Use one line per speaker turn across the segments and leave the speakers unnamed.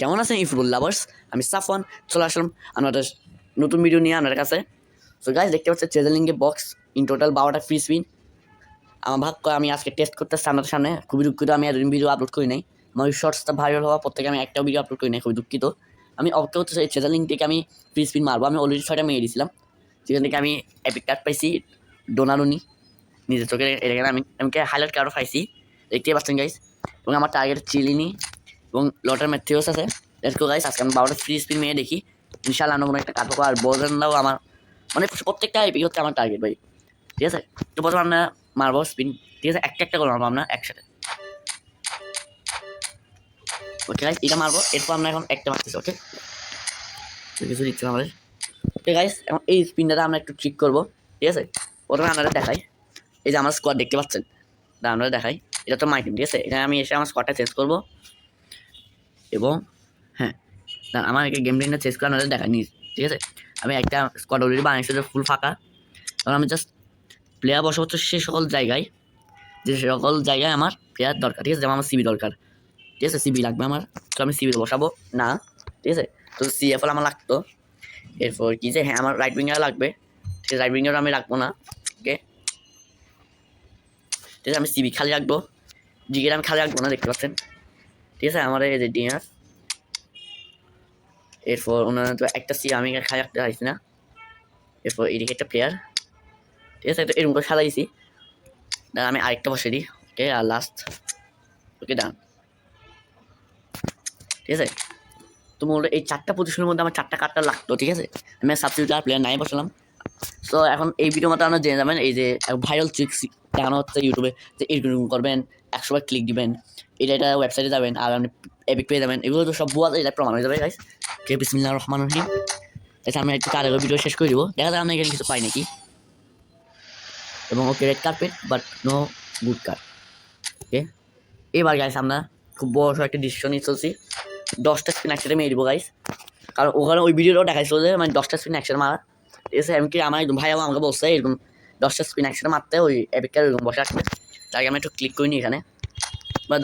কেমন আছেন এই ফুটবল লাভার্স? আমি সাফওয়ান, চলে আসলাম আপনাদের নতুন ভিডিও নিয়ে আপনার কাছে। সো গাইজ দেখতে পাচ্ছেন চেজালিংয়ে বক্স ইন টোটাল বারোটা ফ্রি স্পিন আমার ভাগ আমি আজকে টেস্ট করতেছি আপনাদের সামনে। খুবই দুঃখিত, আমি এতদিন ভিডিও আপলোড করি নাই। আমার শর্টসটা ভাইরাল হওয়া পর থেকে আমি একটাও ভিডিও আপলোড করি নাই, খুবই দুঃখিত। আমি অপেক্ষা করতেছি এই চেজালিং থেকে আমি ফ্রি স্পিন মারবো। আমি অলরেডি ছয়টা মেরে দিয়েছিলাম। যেখান থেকে আমি এপিক কার্ড পাইছি, ডোনারুনি। নিজের চোখে এখানে আমি আমি হাইলাইট কার্ডও পাইছি। দেখতেই পাচ্ছেন গাইজ এবং আমার টার্গেট চিলিনি। এবং লটার ম্যাথিওস আছে। লেটস গো গাইস আজকে আমি বারোটা ফ্রি স্পিন মেয়ে দেখি। ইনশাল্লাহ আমরা কোনো একটা কাজ আর বোজেনরাও আমার মানে প্রত্যেকটা এপিক হচ্ছে আমার টার্গেট ভাই। ঠিক আছে? তো প্রথমে আমরা মারবো স্পিন ঠিক আছে? একটা একটা করে মারবো আমরা একসাথে। ওকে গাইস এটা মারবো। এরপর আমরা এখন একটা মারতেছি ওকে কিছু দিচ্ছে আমাদের। ঠিক গাইস এখন এই স্পিনটাতে আমরা একটু ট্রিক করব। ঠিক আছে? প্রথমে আপনারা দেখাই। এই যে আমার স্কোয়াড দেখতে পাচ্ছেন? আমরা দেখাই। এটা তো মাই টিম ঠিক আছে? এখানে আমি এসে আমার স্কোয়াডটা চেঞ্জ করব। এবং হ্যাঁ আমার একটা গেম প্লেনটা চেঞ্জ করে আপনাদের দেখা, নিস, ঠিক আছে? আমি একটা স্কোয়াড অলরেডি বানিয়েছি ফুল ফাঁকা। তখন আমি জাস্ট প্লেয়ার বসে হচ্ছে সে সকল জায়গায়, যে সকল জায়গায় আমার প্লেয়ার দরকার, ঠিক আছে? যেমন আমার সিবি দরকার, ঠিক আছে? সিবি লাগবে আমার, তো আমি সিবি বসাবো, না, ঠিক আছে? তো সিএফএল আমার লাগতো। এরপর কি যে হ্যাঁ আমার রাইট উইঙ্গার লাগবে, ঠিক আছে? রাইট উইঙ্গার আমি রাখব না ওকে ঠিক আছে? আমি সিবি খালি রাখব জিগের আমি খালি রাখব না, দেখতে পাচ্ছেন? ঠিক আছে? আমার এই যে ডিনার এরপর ওনার তো একটা সি আমি খাই, একটা পারছি না। এরপর এদিকে একটা প্লেয়ার ঠিক আছে এরকম করে সাজাইছি। আমি আরেকটা বসে দিই। ওকে, আর লাস্ট ওকে ডান ঠিক আছে? তো মূলত এই চারটা পজিশনের মধ্যে আমার চারটা কার্ডটা লাগতো, ঠিক আছে? আমি সাবস্টিটিউট আর প্লেয়ার নাই বসলাম। সো এখন এই ভিডিও মতো আপনারা জেনে যাবেন, এই যে ভাইরাল ট্রিক্স দেখানো হচ্ছে ইউটিউবে যে এরকম করবেন, একশো বার ক্লিক দিবেন, এটা এটা ওয়েবসাইটে যাবেন, আর আপনি এপিক পেয়ে যাবেন। এগুলো তো সব বুয়া এটা প্রমাণ হয়ে যাবে গাইস কে বিসমিল্লাহ রহমান রহিম। এটা আমি একটু কারের ভিডিও শেষ করে দিব। দেখা যায় এখানে কিছু পাই নাকি। এবং okay red carpet but no good car okay এবার গাইস আমরা খুব বড় একটা ডিসিশন নিয়ে চলছি। দশটা স্পিন একসাথে মেরে দিব গাইস কারণ ওখানে ওই ভিডিওটাও দেখাইছিল যে মানে দশটা স্পিন একসাথে মারা। এমনকি আমার একদম ভাই আমাকে বলছে, এরকম দশটা স্পিন একসাথে মারতে ওই এপিকার ওইরকম বসে আসবে। তাই আমি একটু ক্লিক করিনি এখানে। বা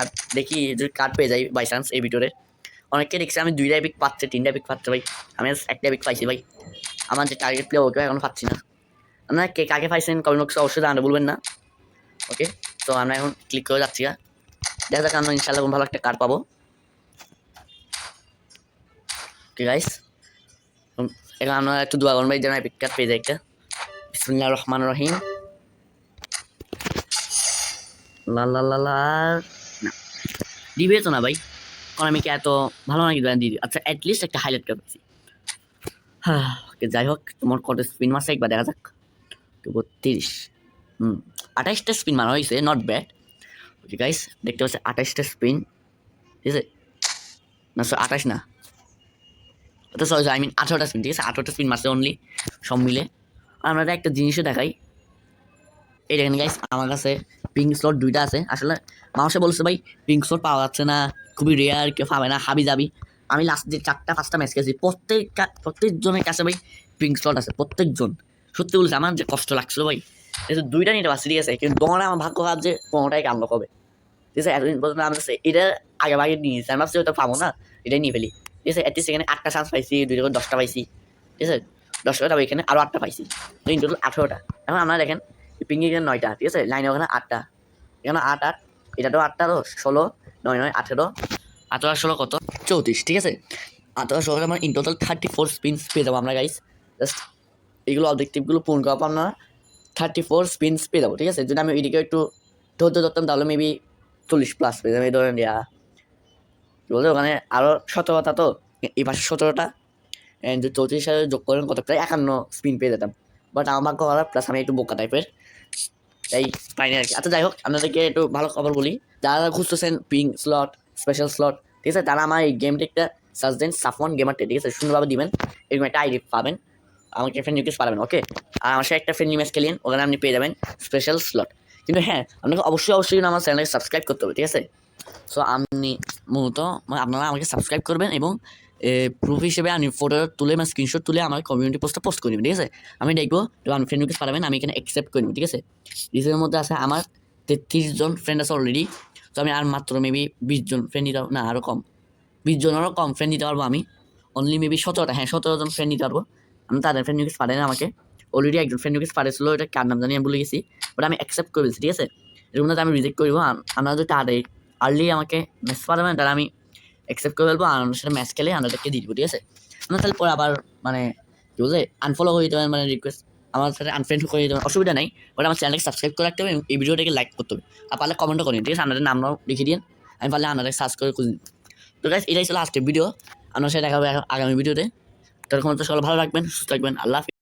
আর দেখি যদি কার্ড পেয়ে যাই বাই চান্স এই ভিডিওতে অনেককে দেখছি আমি দুইটা এপিক পাচ্ছে, তিনটা এপিক পাচ্ছে ভাই। আমি একটা এপিক পাইছি ভাই। আমার যে টার্গেট প্লে ওকে এখন পাচ্ছি না। আপনারা কে কাকে পাইছেন কমেন্ট বক্সে অবশ্যই জানাতে বলবেন না। ওকে তো আমরা এখন ক্লিক করে যাচ্ছি। দেখা যাক আমরা ইনশাল্লাহ ভালো একটা কার্ড পাবো। ওকে গাইস এখন আমরা একটু দোয়া করুন ভাই যেন কার্ড পেয়ে যাই একটা বিসমুল্লাহ রহমান রহিম। লা লা লা লা দিবে তো না ভাই। কারণ আমি কি এত ভালো নাকি দিদি আচ্ছা অ্যাটলিস্ট একটা হাইলাইট করে পেয়েছি হ্যাঁ ওকে, যাই হোক, তোমার কত স্পিন মারছে একবার দেখা যাক। তো বত্রিশ। হুম আঠাইশটা স্পিন মারা হয়েছে নট ব্যাড ওকে গাইস দেখতে পাচ্ছি আঠাইশটা স্পিন ঠিক আছে? না স্যার আঠাশ না। তো সরি আই মিন আঠারোটা স্পিন ঠিক আছে? আঠারোটা স্পিন মারছে অনলি সব মিলে। আমরা একটা জিনিসও দেখাই। এই দেখেন গাইস আমার কাছে পিঙ্ক স্লট দুইটা আছে। আসলে মানুষে বলছে, ভাই পিঙ্ক স্লট পাওয়া যাচ্ছে না, খুবই রেয়ার কেউ পাবে না, হাবি যাবি আমি লাস্ট যে চারটা, পাঁচটা ম্যাচ খেয়েছি প্রত্যেক প্রত্যেকজনের কাছে ভাই পিঙ্ক স্লট আছে, প্রত্যেকজন। সত্যি বলছে আমার যে কষ্ট লাগছিল ভাই যে দুইটা নিতে পারছি, ঠিক আছে? কিন্তু দোকানে আমার ভাগ্য খারাপ যে কোনোটাই কামল হবে ঠিক আছে? এতদিন পর্যন্ত আমি কাছে এটা আগে ভাগে নিয়েছি, আমি ভাবছি ওটা পাবো না, এটাই নিয়ে ফেলি। ঠিক আছে অ্যাটলিস্ট এখানে আটটা চান্স পাইছি দুইটা করে দশটা পাইছি। ঠিক আছে, দশটা এখানে আরও আটটা পাইছি। ইন টোটাল আঠেরোটা। এখন আপনারা দেখেন পিঙ্কি এখানে নয়টা, ঠিক আছে? লাইনে ওখানে আটটা। এখানে আট আট এটা তো আটটা, তো ষোলো, নয় নয়, আঠেরো। আঠেরো ষোলো কত? চৌত্রিশ, ঠিক আছে? আঠেরো ষোলো আমার in total thirty four spins পেয়ে যাব আমরা গাইস জাস্ট এগুলো অবজেক্টিভগুলো পূরণ করার পর আমরা থার্টি ফোর স্পিনস পেয়ে যাব, ঠিক আছে? যদি আমি ওইদিকে একটু ধরতে ধরতাম, তাহলে মেবি চল্লিশ প্লাস পেয়ে যাবে, এই ধরেন কী ওখানে আরও সতেরোটা তো এই পাশে সতেরোটা চৌত্রিশ সালে যোগ করেন কত? প্রায় একান্ন স্পিন পেয়ে যেতাম। বাট আমার খারাপ প্লাস আমি একটু বোকা টাইপের তাই পাইনি আর কি। আচ্ছা যাই হোক আপনাদেরকে একটু ভালো খবর বলি। যারা খুঁজতেছেন পিঙ্ক স্লট স্পেশাল স্লট ঠিক আছে, তারা আমার এই গেমটা একটা সার্চ দেন, সাফওয়ান গেমারটা ঠিক আছে, সুন্দরভাবে দিবেন। এরকম একটা আইডি পাবেন। আমাকে ফ্রেন্ড রিকোয়েস্ট পাবেন ওকে আর আমার সাথে একটা ফ্রেন্ড ম্যাচ খেলেন ওখানে আপনি পেয়ে যাবেন স্পেশাল স্লট কিন্তু হ্যাঁ আপনাকে অবশ্যই অবশ্যই আমার চ্যানেলকে সাবস্ক্রাইব করতে হবে, ঠিক আছে? সো আপনি মূলত মানে আপনারা আমাকে সাবস্ক্রাইব করবেন এবং প্রুফ হিসেবে আমি ফটো তুলে মানে স্ক্রিনশট তুলে আমার কমিউনিটি পোস্টটা পোস্ট করে ঠিক আছে? আমি দেখব, তো আমি ফ্রেন্ড রিকোয়েস্ট পাঠাবেন, আমি এখানে অ্যাকসেপ্ট করে ঠিক আছে? রিসের মধ্যে আছে আমার তেত্রিশ জন ফ্রেন্ড আছে অলরেডি তো আমি আর মাত্র মেবি বিশ জন ফ্রেন্ড নিতে না আরও কম। বিশ জনেরও কম ফ্রেন্ড দিতে পারব আমি। অনলি মেবি সতেরোটা হ্যাঁ সতেরো জন ফ্রেন্ড দিতে পারব। আমি তাদের ফ্রেন্ড রিকোয়েস্ট পাঠাই না আমাকে। অলরেডি একজন ফ্রেন্ড রিকোয়েস্ট পাঠিয়েছিল এটা কার নাম জানি, আমি ভুলে গেছি। বাট আমি অ্যাকসেপ্ট করে দিয়েছি ঠিক আছে? এরকম না যে আমি রিজেক্ট করব আপনারা যদি তাড়াতাড়ি আর্লি আমাকে মেসেজ পাঠাবেন তাহলে আমি অ্যাকসেপ্ট করে ফেলব, আর আমার সাথে ম্যাচ খেলে আপনাদেরকে দিয়ে দিব, ঠিক আছে? আপনার তাহলে পরে আবার মানে কি বলছে আনফলো করে দিতে মানে রিকোয়েস্ট আমার সাথে আনফ্রেন্ড করে দিতে অসুবিধা নেই বাট আমার চ্যানেলকে সাবস্ক্রাইব করে রাখতে হবে, এই ভিডিওটাকে লাইক করতে হবে। আর পারলে কমেন্টও করেন ঠিক আছে? আপনাদের নামটাও লিখে দিন, আমি পারলে আপনাদের সার্চ করে খুঁজে তো গাইস এটাই ছিল আজকের ভিডিও আপনার সাথে দেখা হবে আগামী ভিডিওতে তখন তো সবাই ভালো রাখবেন সুস্থ থাকবেন, আল্লাহ।